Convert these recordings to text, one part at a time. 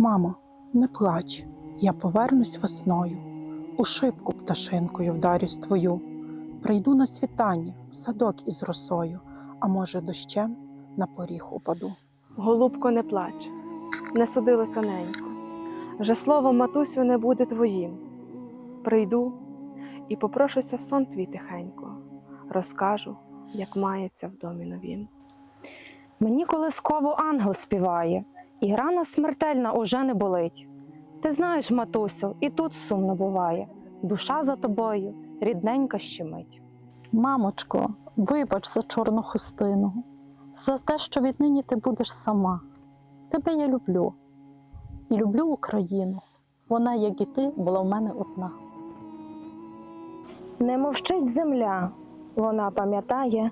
Мамо, не плач, я повернусь весною, у шибку пташинкою вдарюсь твою. Прийду на світання, в садок із росою, а може, дощем на поріг упаду. Голубко, не плач, не судилося ненько. Вже слово матусю не буде твоїм. Прийду і попрошуся в сон твій тихенько, розкажу, як мається в домі новім. Мені колисково ангел співає, і рана смертельна уже не болить. Ти знаєш, матусю, і тут сумно буває. Душа за тобою, рідненька щемить. Мамочко, вибач за чорну хустину, за те, що віднині ти будеш сама. Тебе я люблю і люблю Україну. Вона, як і ти, була в мене одна. Не мовчить земля, вона пам'ятає,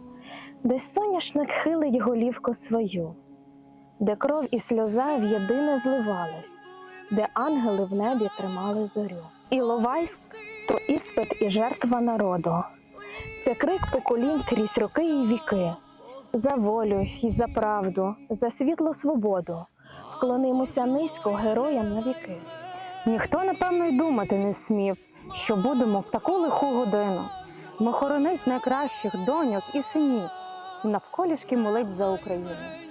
де соняшник хилить голівку свою, де кров і сльоза в єдине зливались, де ангели в небі тримали зорю. Іловайськ то іспит і жертва народу. Це крик поколінь крізь роки і віки. За волю і за правду, за світлу свободу. Вклонимося низько героям на віки. Ніхто, напевно, й думати не смів, що будемо в таку лиху годину. Ми хоронить найкращих доньок і синів, навколішки молить за Україну.